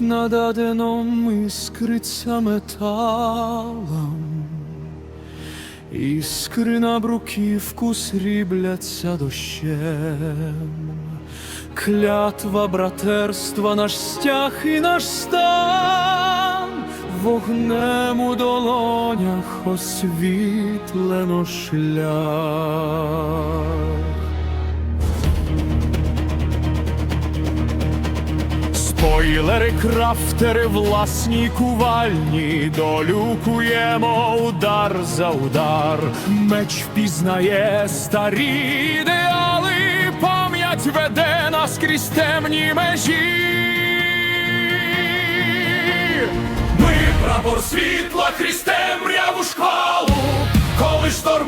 ніч над Аденом іскриться металом, Іскри на бруківку срібляться дощем, клятва братерства, наш стяг і наш стан, вогнем у долонях освітлено шлях. Спойлери, крафтери, власні кувальні, долю куємо удар за удар. Меч впізнає старі ідеали, пам'ять веде нас крізь темні межі. Ми прапор світла крізь темряву шквалу, коли штормить,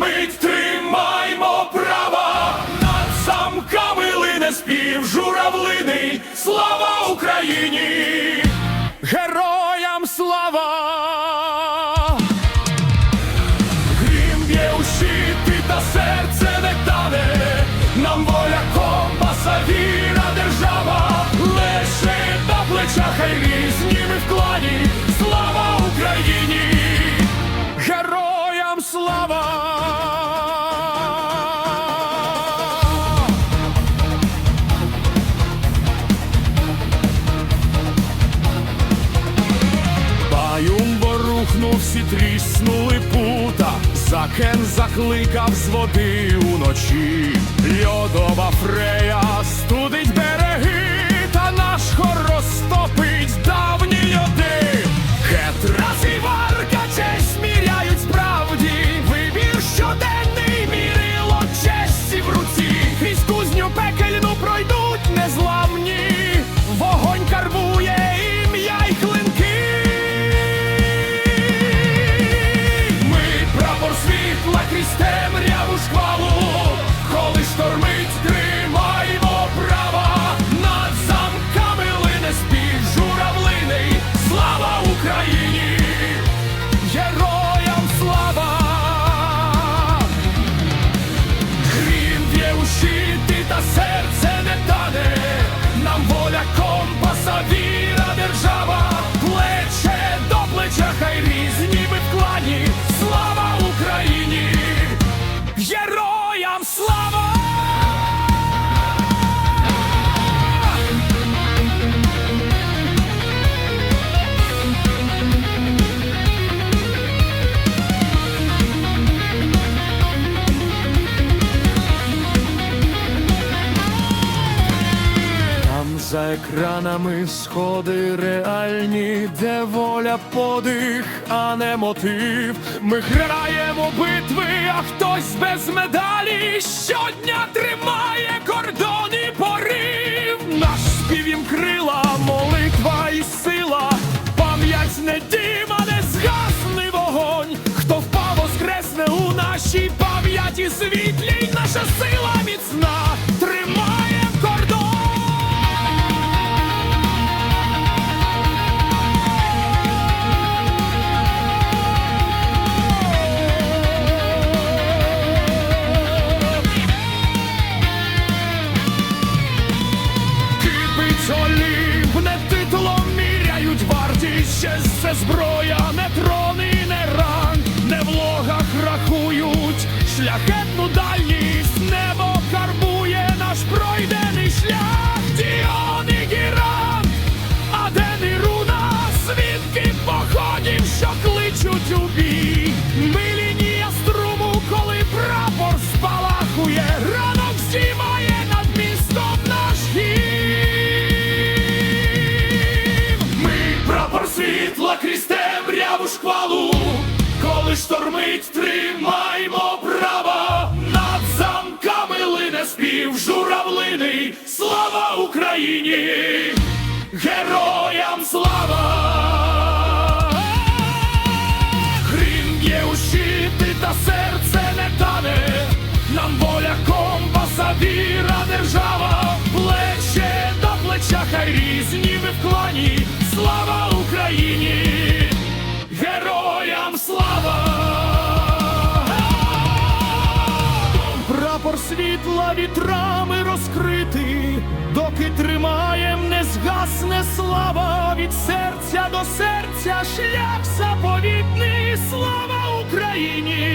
героям всі тріснули пута, Закен закликав з води уночі, Льодова фрея студить береги, та наш світла за екранами сходи реальні, де воля подих, а не мотив. Ми граємо битви, а хтось без медалі щодня тримає кордон і порив. Наш спів їм крила, молитва і сила, пам'ять не дим, а не згасний вогонь. Хто впав, воскресне у нашій пам'яті світлій, наша сила міцна, зброя, не трони, не ранг, не в логах рахують. Шляхетну штормить, тримаймо права, над замками лине спів журавлиний, слава Україні, героям слава! Грім є у щити та серце не тане, нам воля компаса, віра, держава, плече до плеча, хай різні ми в клані, слава Україні, Прапор світла вітрами розкритий, доки тримаєм, не згасне слава від серця до серця, шлях заповітний, слава Україні!